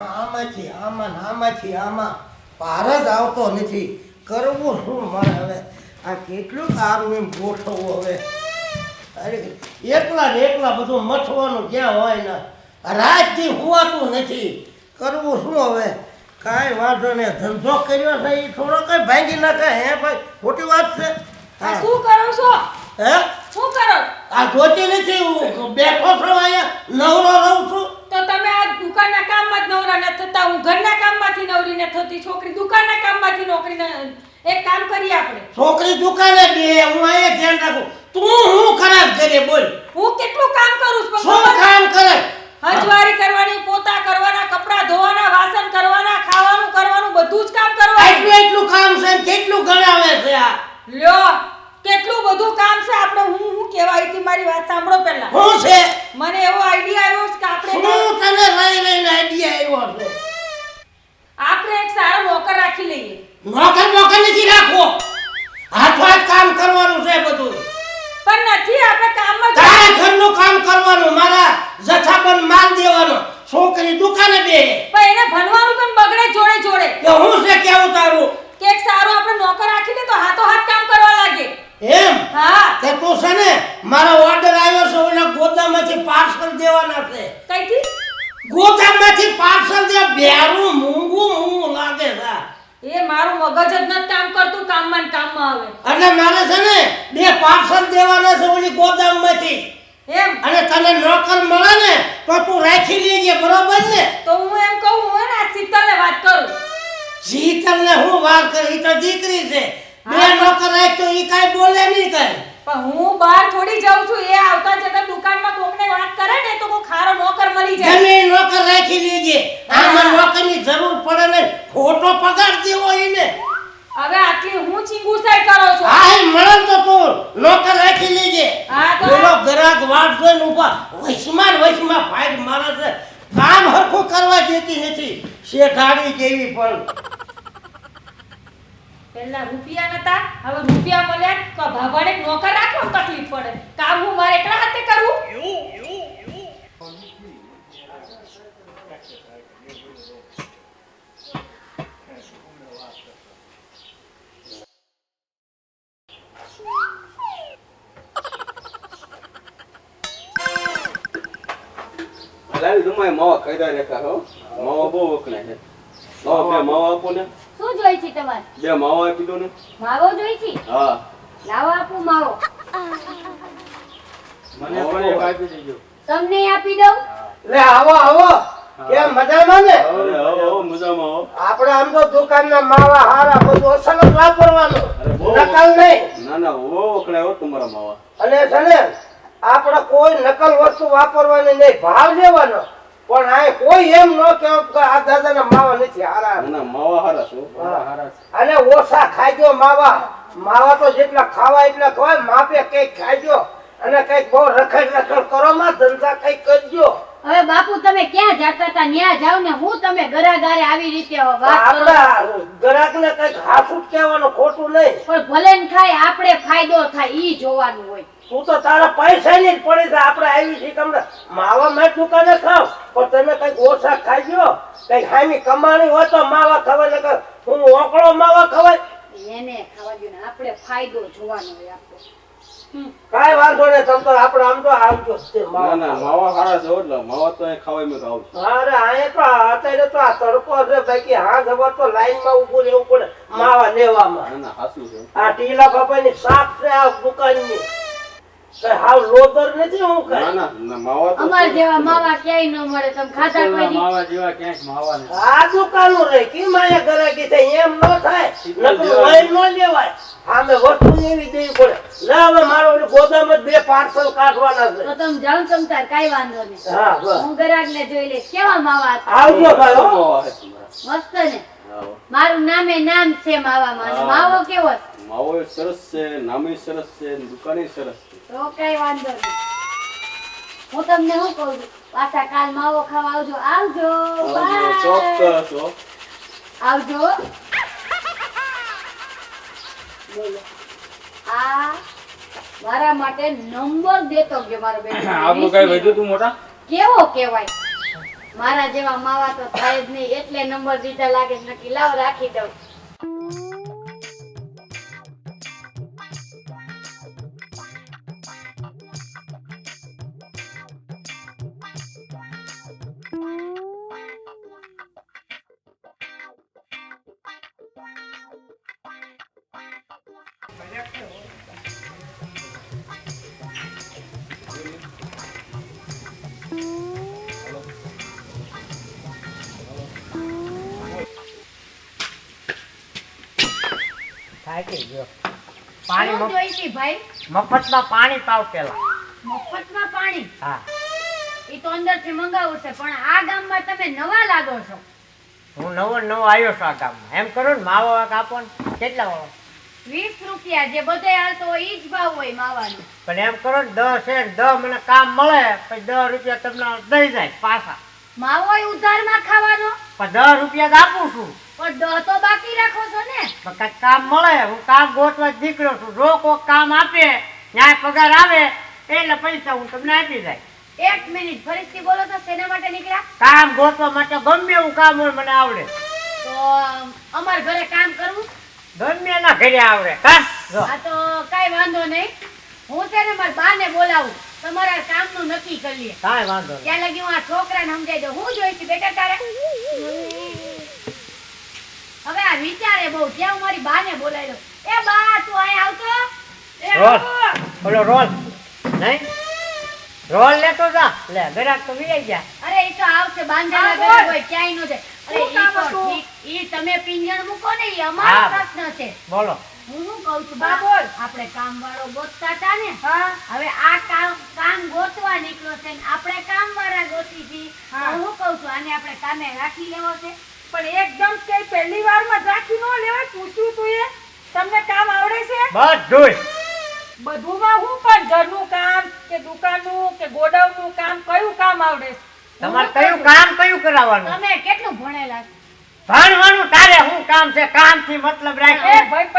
આમાંથી આમાં આમાંથી આમાં. પાર જ આવતો નથી. કરવું શું મારે હવે? આ કેટલું કામ એમ ગોઠવવું હવે? અરે એકલા ને એકલા બધું મથવાનું ક્યાં હોય ને? રાતથી હોવાતું નથી. કરવું શું હવે? કાંઈ વાંધો નહીં. ધંધો કર્યો છે એ થોડો કઈ ભાંગી નાખે. હે ભાઈ ખોટી વાત છે. શું કરો છો? હે? શું કરો? આ જોતી નથી હું. બેઠો છું અહીંયા. નવરો રહું છું. આ દુકાનના કામમાં જ નવરા ન થતા હું ઘરના કામમાંથી નવરી ન થતી છોકરી દુકાનના કામમાંથી નોકરી એક કામ કરીએ આપણે. છોકરી દુકાને બે હું અહીંયા ધ્યાન રાખું. તું હું ખરાબ કરે બોલ. હું કેટલું કામ કરું છું શું કામ કરે? હજવારી કરવાની પોતા કરવાના કપડાં ધોવાના વાસણ કરવાના ખાવાનું કરવાનું બધું જ કામ કરવાનું. એટલું એટલું કામ છે કેટલું ગણાવે છે આ? લ્યો કેટલું બધું કામ છે આપણે હું હું કહેવાય હતી મારી વાત સાંભળો પહેલા. હું છે? મને એવો આઈડિયા આવ્યો છે કે આપણે શું તને લઈ લઈને આઈડિયા આવ્યો છે આપણે એક સારો નોકર રાખી લઈએ. નોકર નોકર નથી રાખવો. હાથ હાથ કામ કરવાનું છે બધું. પણ નથી આપણે કામમાં તારા ઘરનું કામ કરવાનું મારા જથ્થાબંધ માલ દેવાનો છોકરી દુકાને બે પણ એને ભણવાનું પણ બગડે જોડે જોડે. કે હું છે કેવું તારું કે એક સારો આપણે નોકર રાખી લે તો હાથો હાથ કામ કરવા લાગે એમ હા તું છે ને મારો ઓર્ડર આવ્યો છે ઓલા ગોદામમાંથી પાર્સલ દેવાના છે. કઈથી? ગોદામમાંથી પાર્સલ દે બેરું મૂંગું મૂંગું લાગે છે. એ મારું મગજ જ નથી કામ કરતું કામમાં ને કામમાં આવે. અને મારે છે ને બે પાર્સલ દેવાના છે ઓલી ગોદામમાંથી. એમ? અને તને નોકર મળે ને તો તું રાખી લેજે બરોબર ને તો હું એમ કહું હું ને શીતલને વાત કરું. શીતલ ને હું વાત કરી? તો દીકરી છે. બે હા. નોકર રાખ તો ઈ કાંઈ બોલે નહીં કાંઈ પણ હું બહાર થોડી જાઉં છું એ આવતા જતા દુકાનમાં કોકને વાત કરે ને તો કોઈ ખારો નોકર મળી જાય. તમે નોકર રાખી લેજે. આમાં. નોકરની જરૂર પડે ને ખોટો પગાર દેવો એને. હવે આટલી હું ચીંગુસાઈ કરો છો? હા મળે તો તું નોકર રાખી લેજે. હા તો બોલો ગ્રાહક વાટ જોઈને ઊભા. વૈશ્માન વૈશ્માં ફાઇટ મારે છે. કામ હરખું કરવા દેતી નથી. શેઠાડી જેવી પણ. પહેલા રૂપિયા નતા હવે રૂપિયા મળ્યા તો ભાભાને એક નોકર રાખો ને તકલીફ પડે કામ હું મારે એકલા હાથે કરું લાવી તમારે માવા કર્યા રેખા હો. માવા બહુ વખણાય છે. માવા બે માવા આપો ને. શું જોઈ છે તમારે? બે માવા આપી દો ને. માવો જોઈ છે? હા. લાવો આપું માવો. મને પણ એક આપી દેજો. તમને આપી દઉં? લે આવો આવો. કેમ મજામાં ને? અરે હો હો મજામાં હો આપણે આમ તો દુકાનના માવા હારા બધું અસલ જ વાપરવાનું. નકલ નહીં. ના ના બહુ વખણાય હો તમારા માવા. અને છે ને આપણે કોઈ નકલ વસ્તુ વાપરવાની નહીં. ભાવ લેવાનો. પણ આ કોઈ એમ ન કહેવું કે આ દાદાના માવા નથી હારા. માવા હારા છો. અને ઓછા ખાઈજો માવા. માવા તો જેટલા ખાવા એટલા ખવાય માપે કંઈક ખાઈજો. અને કંઈક બહુ રખડ રખડ કરો માં ધંધા કંઈક કરજો. હવે બાપુ તમે ક્યાં જાતા હતા? ન્યા જાવ ને હું તમે ગરાગારે આવી રીતે વાત કરો આપણા ગ્રાહક ને કંઈક જ કહેવાનું ખોટું નહીં. પણ ભલે ને ખાય આપણે ફાયદો થાય ઈ જોવાનું હોય. તું તો તારા પૈસા ની જ પડી છે. આપણે આવી છીએ તમને માવા મેં દુકાને ખાવ પણ તમે કંઈક ઓછા ખાઈજો કંઈક હામી કમાણી હોય તો માવા ખવાય ને હું ઓકળો માવા ખવાય. એને ખાવા દો ને આપણે ફાયદો જોવાનો હોય આપણો. કાંઈ વાંધો નહીં તમ તો આપણે આમ તો આવજો જ માવા. ના માવા હારા છે એટલે. માવા તો અહીં ખાવાય મેં ખાવ છું. અરે અહીંયા તો અત્યારે તો આ તડકો છે બાકી હા જબર તો લાઈનમાં ઉભું રહેવું પડે માવા લેવામાં. ના ના છે. આ ટીલા બાપાની શાક છે આ દુકાનની. કઈ હાવ લોદર નથી હું ના કઈ? ના ના માવા તો અમાર જેવા માવા ક્યાંય ન મળે તમે ખાધા કોઈ દી? આ દુકાનો રે કેમ અહીંયા ગરાકી થાય એમ ન થાય. નકરું લઈ ન લેવાય. આમે વસ્તુ એવી દેવી પડે. લે હવે મારો ઓલું ગોદામ જ બે પાર્સલ કાઢવાના છે. તો તમે જાઓ તમ તાર કાંઈ વાંધો નહીં. હા હું ગ્રાહક ને જોઈ લે કેવા માવા આવજો ભાઈ હો. માવા છે તમારા? મસ્ત ને. મારું નામે નામ છે માવામાં. અને હા. માવો કેવો માવો સરસ છે નામે સરસ છે દુકાને સરસ છે. તો કઈ વાંધો નહીં. હું તમને શું કહું છું? પાછા કાલ માવો ખાવા આવજો. આવજો. આવજો, ચોક્કસ આવજો. બોલો. આ મારા માટે નંબર દેતો ગયો મારો બેટો આપણું કઈ વધ્યું તું મોટા? કેવો કહેવાય? મારા જેવા માવા તો થાય જ નહીં એટલે નંબર દીધા લાગે નક્કી લાવ રાખી દઉં. થાકી ગયો પાણી જોઈતી ભાઈ. મફતમાં પાણી પાવ પેલા. મફતમાં પાણી? હા. એ તો અંદરથી મંગાવું છે પણ આ ગામમાં તમે નવા લાગો છો. હું નવો નવો આવ્યો છું આ ગામમાં. એમ કરો ને માવો વાક આપો ને કેટલા વાળો? વીસ રૂપિયા જે બધે હાલતો હોય ઈ જ ભાવ હોય માવાનો. પણ એમ કરો ને દસ છે દસ મને કામ મળે પછી દસ રૂપિયા તમને દઈ જાય પાછા. માવો ય ઉધારમાં ખાવાનો? પણ દસ રૂપિયા જ આપું છું. પણ દહ તો બાકી રાખો છો ને. પણ કામ મળે હું કામ ગોતવા જ નીકળ્યો છું. જો કોઈક કામ આપે ન્યાય પગાર આવે એટલે પૈસા હું તમને આપી જાય. એક મિનિટ ફરીથી બોલો તો શેના માટે નીકળ્યા? કામ ગોતવા માટે ગમે એવું કામ હોય મને આવડે. તો અમાર ઘરે કામ કરવું? ગમે એના ઘરે આવડે કા આ તો કાઈ વાંધો નહીં. હું તેને ને મારા બાને બોલાવું. તમારા કામનું નક્કી કરી લઈએ કાઈ વાંધો ત્યાં લગી હું આ છોકરાને સમજાઈ દઉં. હું જોઈશ બેટા તારે? હવે આ વિચારે બહુ. ત્યાં હું મારી બાને બોલાવી દઉં. એ બા તું અહીંયા આવતો? રોલ. બોલો રોલ. નહીં? રોલ લેતો જા. લે ગરાક તો વી ગયા. અરે એ તો આવશે બાંધાના ઘરે હોય ક્યાંય નો જાય. અરે શું કામ હતું? ઈ તમે પિંજણ મૂકો ને ઈ અમારો પ્રશ્ન છે. બોલો. હું શું કહું છું બા બોલ. આપણે કામ વાળો ગોતતા હતા ને હવે આ કામ કામ ગોતવા નીકળ્યો છે ને આપણે કામ વાળા ગોતી છી હું. કહું છું આને આપણે કામે રાખી લેવો છે. પણ એકદમ કઈ પહેલી વારમાં જ રાખી ન લેવાય પૂછ્યું તું એ? તમને કામ આવડે છે? બધું બધુંમાં હું પણ ઘરનું કામ કે દુકાનનું કે ગોડાઉનનું કામ કયું કામ આવડે છે? તમારે કયું કામ કયું કરાવવાનું? તમે કેટલું ભણેલા છો? ભણવાનું તારે હું કામ છે? કામથી મતલબ રાખે.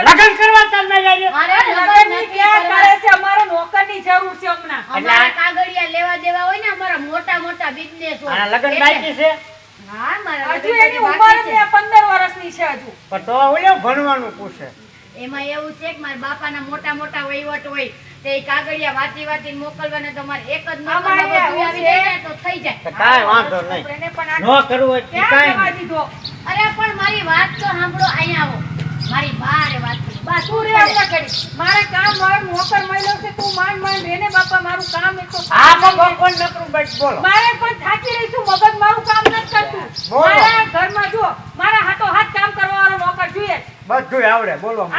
લગન કરવા તમે જઈએ. મારે લગનની ક્યાં કરે છે? અમારે નોકરની જરૂર છે હમણાં. અમારા કાગળિયા લેવા દેવા હોય ને અમારા મોટા મોટા બિઝનેસ હોય. આ લગન બાકી છે? હા મારા હજુ એની ઉંમર બાકી છે. પંદર વર્ષની છે હજુ. પણ તો ઓલો ભણવાનું પૂછે. એમાં એવું છે કે મારા બાપાના મોટા મોટા વહીવટ હોય તે કાગળિયા વાંચી વાંચીને મોકલવાના તમારે એક જ આમાં બધું આવી જાય તો થઈ જાય. તો વાંધો નહીં. એને પણ આ ન કરવું હોય તો ક્યાં કાંઈ જવા નહીં. દીધો? અરે પણ મારી વાત તો સાંભળો અહીંયા આવો. મારી બારે વાત કરી. બા તું રે હમણાં કરી. મારે કામ મારો નોકર મળ્યો છે તું માંડ માંડ રેને બાપા મારું કામ એક તો આ પણ બપોર નકરું બસ બોલો. મારે પણ થાકી રહી છું મગજ મારું કામ નથી કરતું. મારા ઘરમાં જો મારા હાથો હાથ કામ કરવા વાળો નોકર જોઈએ. બધું આવડે બોલો.